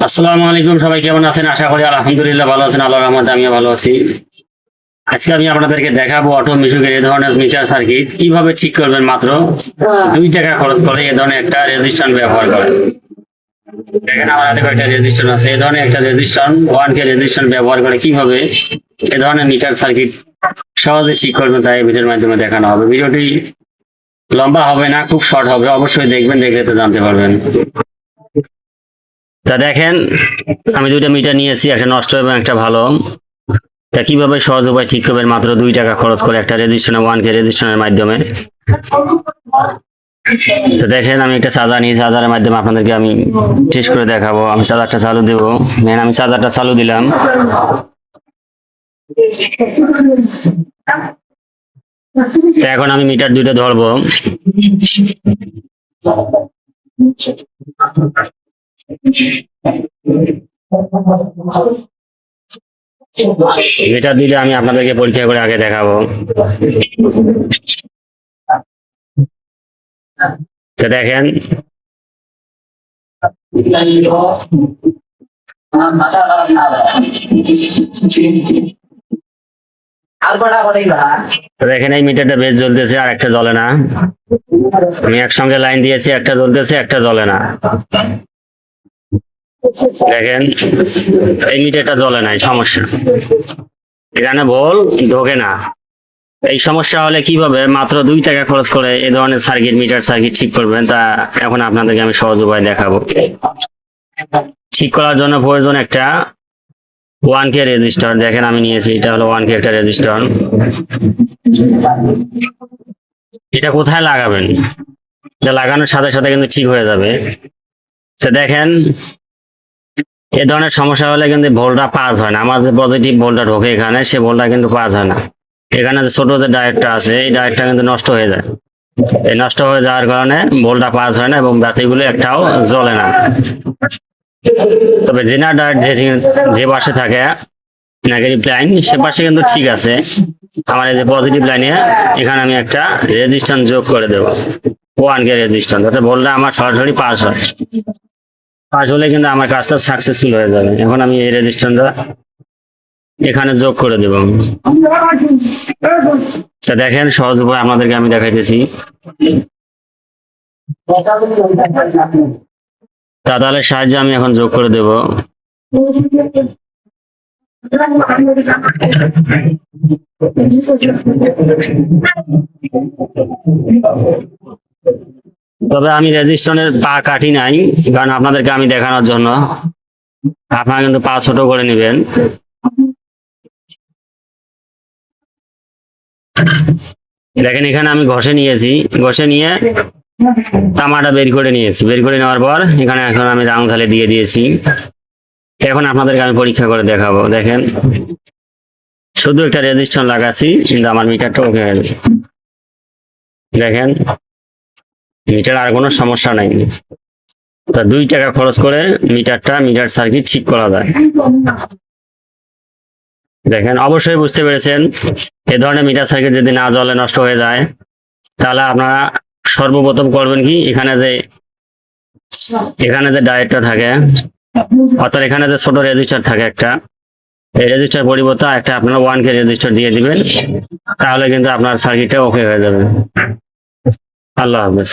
আসসালামু আলাইকুম সবাই কেমন আছেন? আশা করি আলহামদুলিল্লাহ ভালো আছেন আল্লাহ রহমতে আমিও ভালো আছি। আজকে আমি আপনাদেরকে দেখাবো অটো মিশুকের এই ধরনের মিটার সার্কিট। কীভাবে ঠিক করবেন মাত্র? দুই টাকা খরচ করে এই ধরনের একটা রেজিস্ট্যান্ট ব্যবহার করে দেখেন আমার হাতে কয়েকটা রেজিস্ট্যান্ট আছে। এই ধরনের একটা রেজিস্ট্যান্ট ওয়ান কে রেজিস্ট্যান্ট ব্যবহার করে কীভাবে এই ধরনের মিটার সার্কিট সহজে ঠিক করবেন তাই ভিডিওর মাধ্যমে দেখানো হবে। ভিডিওটি লম্বা হবে না খুব শর্ট হবে। অবশ্যই দেখবেন দেখলে তো জানতে পারবেন। তা দেখেন, আমি দুইটা মিটার নিয়েছি একটা নষ্ট এবং একটা ভালো। তা কীভাবে সহজ উপায় ঠিক করবেন? মাত্র দুই টাকা খরচ করে একটা রেজিস্ট্রেশন ওয়ান কে রেজিস্ট্রেশনের মাধ্যমে। তো দেখেন, আমি একটা চার্জার নিয়েছি, চার্জারের মাধ্যমে আপনাদেরকে আমি টেস্ট করে দেখাবো। আমি চার্জারটা চালু দেবো। নেন, আমি চার্জারটা চালু দিলাম। এখন আমি মিটার দুইটা ধরবো। মিটার দিলে আমি আপনাদেরকে পরীক্ষা করে আগে দেখাবো। দেখেন। দেখেন, এই মিটারটা বেশ জ্বলতেছে, আর একটা জ্বলে না। আমি একসঙ্গে লাইন দিয়েছি, একটা জ্বলতেছে, একটা জ্বলে না। দেখেন, এই মিটারটা জ্বলে নাই, সমস্যা। এখানে ভোল ঢোকে না। এই সমস্যা হলে কীভাবে মাত্র দুই টাকা খরচ করে এই ধরনের সার্কিট মিটার সার্কিট ঠিক করবেন, তা এখন আপনাদেরকে আমি সহজ উপায় দেখাবো। ঠিক করার জন্য প্রয়োজন একটা ওয়ান কে রেজিস্টার দেখেন, আমি নিয়েছি, এটা হলো ওয়ান কে একটা রেজিস্টার এটা কোথায় লাগাবেন? এটা লাগানোর সাথে সাথে কিন্তু ঠিক হয়ে যাবে। তো দেখেন এ ধরনের সমস্যা হলে কিন্তু ভোল্টটা পাস হয় না। আমার যে পজিটিভ ভোল্টটা ঢোকে এখানে, সে ভোল্টটা কিন্তু পাস হয় না। এখানে যে ছোট যে ডায়েটটা আছে, এই ডায়েটটা কিন্তু নষ্ট হয়ে যায়। এই নষ্ট হয়ে যাওয়ার কারণে ভোল্টটা পাস হয় না এবং বাতিগুলো একটাও জ্বলে না। তবে জেনার ডায়েট যে যে পাশে থাকে নেগেটিভ লাইন সে পাশে কিন্তু ঠিক আছে। আমার এই যে পজিটিভ লাইনে এখানে আমি একটা রেজিস্ট্যান্স যোগ করে দেবো। ওয়ান কে রেজিস্ট্যান্স যাতে ভোল্টটা আমার সরাসরি পাস হয়। পাস হলে কিন্তু আমার কাজটা সাকসেসফুল হয়ে যাবে। এখন আমি এই রেজিস্ট্রেশনটা এখানে যোগ করে দেব। আচ্ছা দেখেন, সহজ উপায় আপনাদেরকে আমি দেখাইতেছি। তাহলে সাহায্যে আমি এখন যোগ করে দেব। তবে আমি রেজিস্ট্রেশনের পা কাটি নাই, কারণ আপনাদেরকে আমি দেখানোর জন্য। আপনারা কিন্তু পা ছোট করে নেবেন। দেখেন, এখানে আমি ঘষে নিয়েছি। ঘষে নিয়ে তামাটা বের করে নিয়েছি। বের করে নেওয়ার পর এখানে এখন আমি রাং ঝালে দিয়ে দিয়েছি। এখন আপনাদেরকে আমি পরীক্ষা করে দেখাবো। দেখেন, শুধু একটা রেজিস্ট্রেশন লাগাচ্ছি, কিন্তু আমার মিটারটা ওকে দেখেন মিটার আর কোনো সমস্যা নাই। তা দুই টাকা খরচ করে মিটারটা, মিটার সার্কিট ঠিক করা যায়। দেখেন, অবশ্যই বুঝতে পেরেছেন, এ ধরনের মিটার সার্কিট যদি না জলে নষ্ট হয়ে যায়, তাহলে আপনারা সর্বপ্রথম করবেন কি, এখানে যে এখানে যে ডায়েটটা থাকে, অর্থাৎ এখানে যে ছোট রেজিস্টার থাকে একটা, এই রেজিস্টার পরিবর্তে একটা আপনারা ওয়ান কে রেজিস্টার দিয়ে দিবেন, তাহলে কিন্তু আপনার সার্কিটটা ওকে হয়ে যাবে। আল্লাহ হাফেজ।